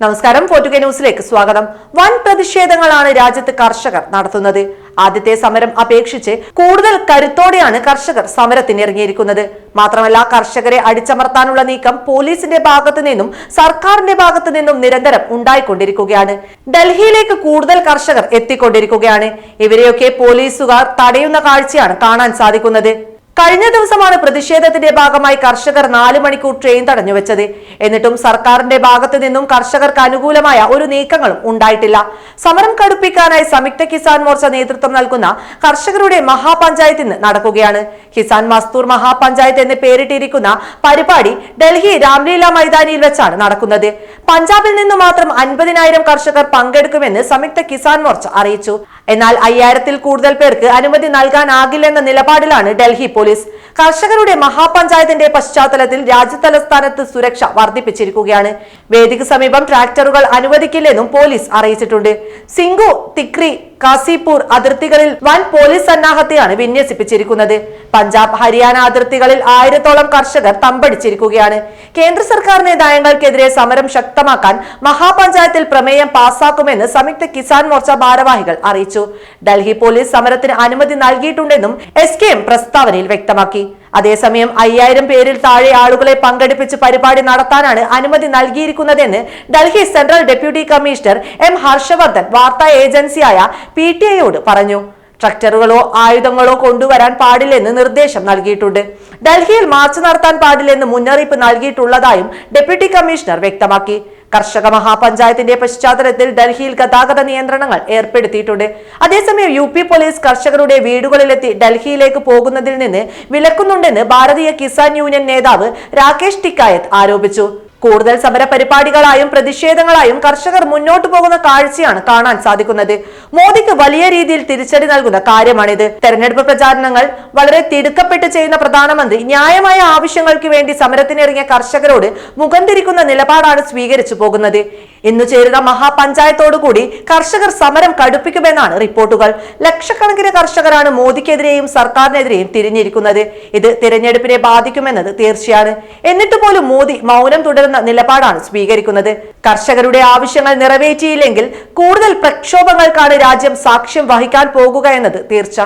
നമസ്കാരം. ഫോർട്ടുഗെ ന്യൂസിലേക്ക് സ്വാഗതം. വൻ പ്രതിഷേധങ്ങളാണ് രാജ്യത്ത് കർഷകർ നടത്തുന്നത്. ആദ്യത്തെ സമരം അപേക്ഷിച്ച് കൂടുതൽ കരുത്തോടെയാണ് കർഷകർ സമരത്തിന് ഇറങ്ങിയിരിക്കുന്നത് മാത്രമല്ല കർഷകരെ അടിച്ചമർത്താനുള്ള നീക്കം പോലീസിന്റെ ഭാഗത്തു നിന്നും സർക്കാരിന്റെ ഭാഗത്തു നിന്നും നിരന്തരം ഉണ്ടായിക്കൊണ്ടിരിക്കുകയാണ്. ഡൽഹിയിലേക്ക് കൂടുതൽ കർഷകർ എത്തിക്കൊണ്ടിരിക്കുകയാണ്. ഇവരെയൊക്കെ പോലീസുകാർ തടയുന്ന കാഴ്ചയാണ് കാണാൻ സാധിക്കുന്നത്. കഴിഞ്ഞ ദിവസമാണ് പ്രതിഷേധത്തിന്റെ ഭാഗമായി കർഷകർ നാല് മണിക്കൂർ ട്രെയിൻ തടഞ്ഞു വെച്ചത് എന്നിട്ടും സർക്കാരിന്റെ ഭാഗത്തു നിന്നും കർഷകർക്ക് അനുകൂലമായ ഒരു നീക്കങ്ങളും ഉണ്ടായിട്ടില്ല. സമരം കടുപ്പിക്കാനായി സംയുക്ത കിസാൻ മോർച്ച നേതൃത്വം നൽകുന്ന കർഷകരുടെ മഹാപഞ്ചായത്ത് ഇന്ന് നടക്കുകയാണ്. കിസാൻ മസ്തൂർ മഹാപഞ്ചായത്ത് എന്ന് പേരിട്ടിരിക്കുന്ന പരിപാടി ഡൽഹി രാംലീല മൈതാനിയിൽ വെച്ചാണ് നടക്കുന്നത്. പഞ്ചാബിൽ നിന്ന് മാത്രം അൻപതിനായിരം കർഷകർ പങ്കെടുക്കുമെന്ന് സംയുക്ത കിസാൻ മോർച്ച അറിയിച്ചു. എന്നാൽ അയ്യായിരത്തിൽ കൂടുതൽ പേർക്ക് അനുമതി നൽകാനാകില്ലെന്ന നിലപാടിലാണ് ഡൽഹി പോലീസ്. കർഷകരുടെ മഹാപഞ്ചായത്തിന്റെ പശ്ചാത്തലത്തിൽ രാജ്യതലസ്ഥാനത്ത് സുരക്ഷ വർദ്ധിപ്പിച്ചിരിക്കുകയാണ്. വേദിക്ക് സമീപം ട്രാക്ടറുകൾ അനുവദിക്കില്ലെന്നും പോലീസ് അറിയിച്ചിട്ടുണ്ട്. സിംഗു തിക്രി കാസിപൂർ അതിർത്തികളിൽ വൻ പോലീസ് സന്നാഹത്തെയാണ് വിന്യസിപ്പിച്ചിരിക്കുന്നത്. പഞ്ചാബ് ഹരിയാന അതിർത്തികളിൽ ആയിരത്തോളം കർഷകർ തമ്പടിച്ചിരിക്കുകയാണ്. കേന്ദ്ര സർക്കാർ നയങ്ങൾക്കെതിരെ സമരം ശക്തമാക്കാൻ മഹാപഞ്ചായത്തിൽ പ്രമേയം പാസാക്കുമെന്ന് സംയുക്ത കിസാൻ മോർച്ച ഭാരവാഹികൾ അറിയിച്ചു. ഡൽഹി പോലീസ് സമരത്തിന് അനുമതി നൽകിയിട്ടുണ്ടെന്നും എസ് കെ എം പ്രസ്താവനയിൽ വ്യക്തമാക്കി. അതേസമയം അയ്യായിരം പേരിൽ താഴെ ആളുകളെ പങ്കെടുപ്പിച്ച് പരിപാടി നടത്താനാണ് അനുമതി നൽകിയിരിക്കുന്നതെന്ന് Delhi central deputy commissioner M Harshavardhan വാർത്താ ഏജൻസിയായ പി ടി ഐയോട് പറഞ്ഞു. ട്രക്ടറുകളോ ആയുധങ്ങളോ കൊണ്ടുവരാൻ പാടില്ലെന്ന് നിർദ്ദേശം നൽകിയിട്ടുണ്ട്. ഡൽഹിയിൽ മാർച്ച് നടത്താൻ പാടില്ലെന്ന് മുന്നറിയിപ്പ് നൽകിയിട്ടുള്ളതായും ഡെപ്യൂട്ടി കമ്മീഷണർ വ്യക്തമാക്കി. കർഷക മഹാപഞ്ചായത്തിന്റെ പശ്ചാത്തലത്തിൽ ഡൽഹിയിൽ ഗതാഗത നിയന്ത്രണങ്ങൾ ഏർപ്പെടുത്തിയിട്ടുണ്ട്. അതേസമയം യു പി പോലീസ് കർഷകരുടെ വീടുകളിലെത്തി ഡൽഹിയിലേക്ക് പോകുന്നതിൽ നിന്ന് വിലക്കുന്നുണ്ടെന്ന് ഭാരതീയ കിസാൻ യൂണിയൻ നേതാവ് രാകേഷ് ടിക്കായത്ത് ആരോപിച്ചു. കൂടുതൽ സമര പരിപാടികളായും പ്രതിഷേധങ്ങളായും കർഷകർ മുന്നോട്ട് പോകുന്ന കാഴ്ചയാണ് കാണാൻ സാധിക്കുന്നത്. മോദിക്ക് വലിയ രീതിയിൽ തിരിച്ചടി നൽകുന്ന കാര്യമാണിത്. തെരഞ്ഞെടുപ്പ് പ്രചാരണങ്ങൾ വളരെ തിടുക്കപ്പെട്ട് ചെയ്യുന്ന പ്രധാനമന്ത്രി ന്യായമായ ആവശ്യങ്ങൾക്ക് വേണ്ടി സമരത്തിനിറങ്ങിയ കർഷകരോട് മുഖം തിരിക്കുന്ന നിലപാടാണ് സ്വീകരിച്ചു പോകുന്നത്. ഇന്ന് ചേരുന്ന മഹാപഞ്ചായത്തോടുകൂടി കർഷകർ സമരം കടുപ്പിക്കുമെന്നാണ് റിപ്പോർട്ടുകൾ. ലക്ഷക്കണക്കിന് കർഷകരാണ് മോദിക്കെതിരെയും സർക്കാരിനെതിരെയും തിരിഞ്ഞിരിക്കുന്നത്. ഇത് തിരഞ്ഞെടുപ്പിനെ ബാധിക്കുമെന്നത് തീർച്ചയാണ്. എന്നിട്ട് പോലും മോദി മൗനം തുടരുന്ന നിലപാടാണ് സ്വീകരിക്കുന്നത്. കർഷകരുടെ ആവശ്യങ്ങൾ നിറവേറ്റിയില്ലെങ്കിൽ കൂടുതൽ പ്രക്ഷോഭങ്ങൾക്കാണ് രാജ്യം സാക്ഷ്യം വഹിക്കാൻ പോകുക എന്നത് തീർച്ച.